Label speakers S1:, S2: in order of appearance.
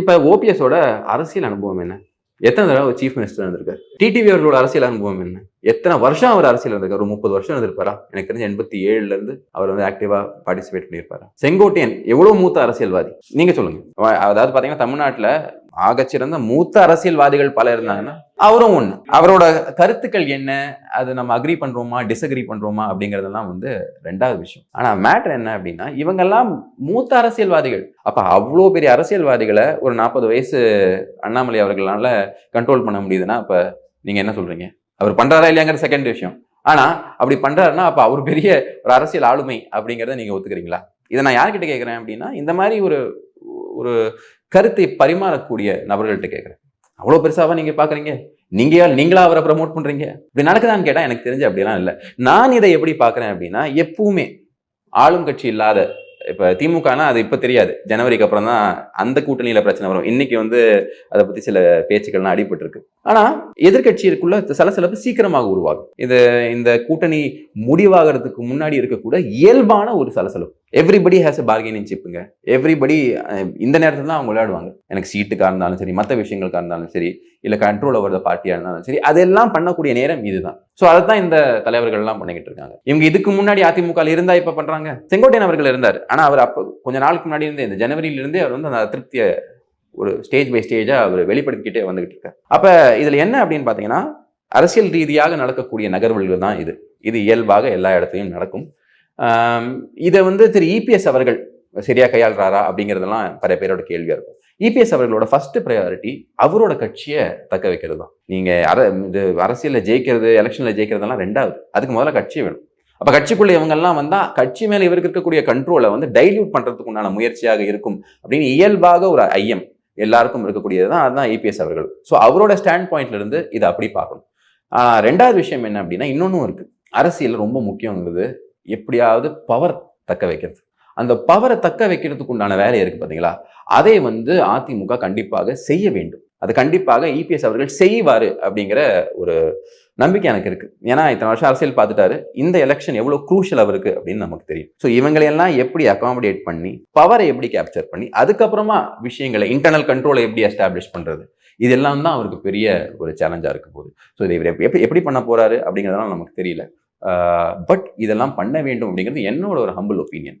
S1: இப்போ ஓபிஎஸோட அரசியல் அனுபவம் என்ன? எத்தனை தடவை சீஃப் மினிஸ்டர் இருந்திருக்காரு? டிடிவி அவர்களோட அரசியல் அனுபவம் என்ன? எத்தனை வருஷம் அவர் அரசியல் இருந்திருக்காரு ஒரு முப்பது வருஷம் இருந்திருப்பாரா? எனக்கு தெரிஞ்ச எண்பத்தி ஏழுல இருந்து அவர் வந்து ஆக்டிவா பார்ட்டிசிபேட் பண்ணியிருப்பாரா? செங்கோட்டையன் எவ்வளவு மூத்த அரசியல்வாதி? நீங்க சொல்லுங்க. அதாவது பாத்தீங்கன்னா தமிழ்நாட்டில் ஆகச்சிறந்த மூத்த அரசியல்வாதிகள் பல இருந்தாங்கன்னா அவரும் ஒன்று அவரோட கருத்துக்கள் என்ன? அது நம்ம அக்ரி பண்றோமா? டிஸ்அக்ரி பண்றோமா? அப்படிங்கிறதெல்லாம் வந்து ரெண்டாவது விஷயம். ஆனா மேட்ரு என்ன அப்படின்னா இவங்கெல்லாம் மூத்த அரசியல்வாதிகள். அப்ப அவ்வளோ பெரிய அரசியல்வாதிகளை ஒரு நாற்பது வயசு அண்ணாமலை அவர்களால கண்ட்ரோல் பண்ண முடியுதுன்னா அப்ப நீங்க என்ன சொல்றீங்க? அவர் பண்றாரா இல்லையாங்கிற செகண்ட் விஷயம். ஆனா அப்படி பண்றாருன்னா அப்ப அவர் பெரிய ஒரு அரசியல் ஆளுமை அப்படிங்கிறத நீங்க ஒத்துக்கிறீங்களா? இதை நான் யார்கிட்ட கேட்குறேன் அப்படின்னா இந்த மாதிரி ஒரு ஒரு கருத்தை பரிமாறக்கூடிய நபர்கள்ட்ட கேட்குறேன் அவ்வளோ பெருசாவா நீங்கள் பார்க்குறீங்க நீங்க நீங்களா அவரை ப்ரமோட் பண்ணுறீங்க இப்படி நடக்குதான்னு கேட்டால் எனக்கு தெரிஞ்சு அப்படிலாம் இல்லை. நான் இதை எப்படி பார்க்குறேன் அப்படின்னா எப்பவுமே ஆளும் கட்சி இல்லாத இப்போ திமுகனா அது இப்போ தெரியாது. ஜனவரிக்கு அப்புறம் தான் அந்த கூட்டணியில் பிரச்சனை வரும். இன்னைக்கு வந்து அதை பற்றி சில பேச்சுக்கள்லாம் அடிபட்டுருக்கு. ஆனால் ஆனா எதிர்கட்சிக்குள்ள சலசலப்பு சீக்கிரமாக உருவாகும். இது இந்த கூட்டணி முடிவாகிறதுக்கு முன்னாடி இருக்கக்கூட இயல்பான ஒரு சலசலப்பு. எவ்ரிபடி ஹேஸ் அ பார்கெனிங் சிப்புங்க எவ்ரிபடி இந்த நேரத்தில் தான் அவங்க விளையாடுவாங்க. எனக்கு சீட்டுக்காக இருந்தாலும் சரி மற்ற விஷயங்களுக்காக இருந்தாலும் சரி இல்லை கண்ட்ரோல் ஓவர் த பார்ட்டியாக இருந்தாலும் சரி அதெல்லாம் பண்ணக்கூடிய நேரம் இதுதான். ஸோ அதை தான் இந்த தலைவர்கள்லாம் பண்ணிக்கிட்டு இருக்காங்க. இவங்க இதுக்கு முன்னாடி அதிமுக இருந்தா இப்போ பண்ணுறாங்க செங்கோட்டையன் அவர்கள் இருந்தார். ஆனால் அவர் அப்போ கொஞ்ச நாளுக்கு முன்னாடி இருந்தே இந்த ஜனவரியிலிருந்தே அவர் வந்து அந்த அதிருப்தியை ஒரு ஸ்டேஜ் பை ஸ்டேஜாக அவர் வெளிப்படுத்திக்கிட்டே வந்துகிட்டு இருக்காரு. அப்போ இதில் என்ன அப்படின்னு பார்த்தீங்கன்னா அரசியல் ரீதியாக நடக்கக்கூடிய நகர்வுகள் தான் இது. இது இயல்பாக எல்லா இடத்துலையும் நடக்கும். இதை வந்து திரு இபிஎஸ் அவர்கள் சரியா கையாளுறாரா அப்படிங்கிறதெல்லாம் பல பேரோட கேள்வியா இருக்கும். இபிஎஸ் அவர்களோட ஃபர்ஸ்ட் ப்ரையாரிட்டி அவரோட கட்சியை தக்க வைக்கிறது தான். நீங்க அர இது அரசியலில் ஜெயிக்கிறது எலெக்ஷன்ல ஜெயிக்கிறதெல்லாம் ரெண்டாவது. அதுக்கு முதல்ல கட்சி வேணும். அப்ப கட்சிக்குள்ள இவங்கெல்லாம் வந்தா கட்சி மேல இவருக்கு இருக்கக்கூடிய கண்ட்ரோலை வந்து டைல்யூட் பண்றதுக்கு உண்டான முயற்சியாக இருக்கும் அப்படின்னு இயல்பாக ஒரு ஐயம் எல்லாருக்கும் இருக்கக்கூடியது தான். அதுதான் இபிஎஸ் அவர்கள். ஸோ அவரோட ஸ்டாண்ட் பாயிண்ட்ல இருந்து இதை அப்படி பார்க்கணும். ரெண்டாவது விஷயம் என்ன அப்படின்னா இன்னொன்னும் இருக்கு. அரசியல் ரொம்ப முக்கியங்கிறது எப்படியாவது பவர் தக்க வைக்கிறது. அந்த பவரை தக்க வைக்கிறதுக்கு உண்டான வேலை இருக்கு பார்த்தீங்களா அதை வந்து அதிமுக கண்டிப்பாக செய்ய வேண்டும். அது கண்டிப்பாக இபிஎஸ் அவர்கள் செய்வார் அப்படிங்கிற ஒரு நம்பிக்கை எனக்கு இருக்கு. ஏன்னா இத்தனை வருஷம் அரசியல் பார்த்துட்டாரு. இந்த எலெக்ஷன் எவ்வளவு குரூஷியல் அவருக்கு அப்படின்னு நமக்கு தெரியும். ஸோ இவங்களையெல்லாம் எப்படி அகாமடேட் பண்ணி பவரை எப்படி கேப்சர் பண்ணி அதுக்கப்புறமா விஷயங்களை இன்டர்னல் கண்ட்ரோலை எப்படி எஸ்டாப்ளிஷ் பண்றது? இதெல்லாம் தான் அவருக்கு பெரிய ஒரு சேலஞ்சா இருக்க போகுது. ஸோ இதை எப்படி எப்படி பண்ண போறாரு அப்படிங்கிறதெல்லாம் நமக்கு தெரியல. பட் இதெல்லாம் பண்ண வேண்டும் அப்படிங்கிறது என்னோட ஒரு ஹம்பிள் ஒப்பீனியன்